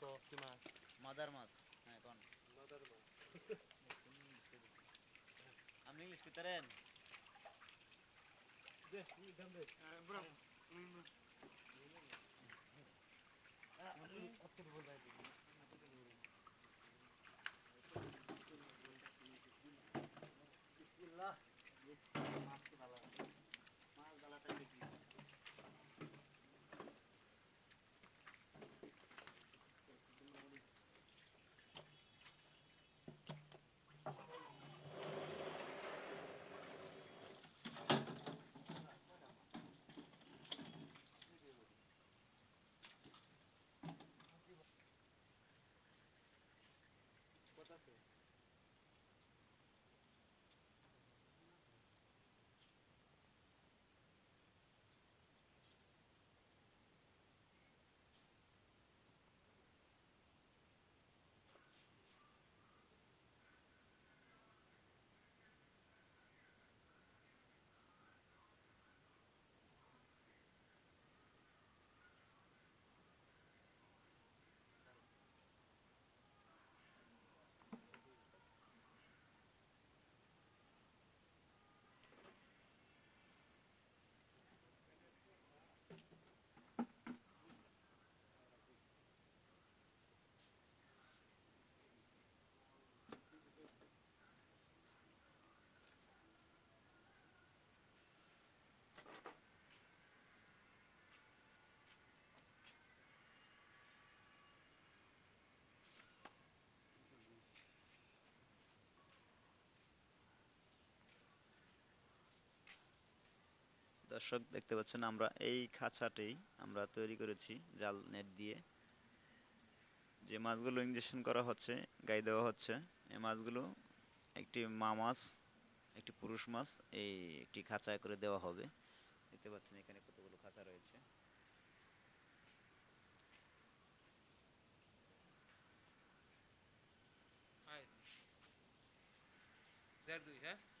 ক কি মাছ? মাদার মাছ হ্যাঁ কোন মাদার মাছ। আপনি ইংলিশ পিতারেন দে তুই দাম দে। bro. দর্শক দেখতে পাচ্ছেন, আমরা এই খাঁচাটি আমরা তৈরি করেছি জাল নেট দিয়ে। যে মাছগুলো ইঞ্জেকশন করা হচ্ছে, গাই দেওয়া হচ্ছে, এই মাছগুলো একটি মা মাছ, একটি পুরুষ মাছ, এই একটি খাঁচায় করে দেওয়া হবে। দেখতে পাচ্ছেন, এখানে কতগুলো খাঁচা রয়েছে? হুম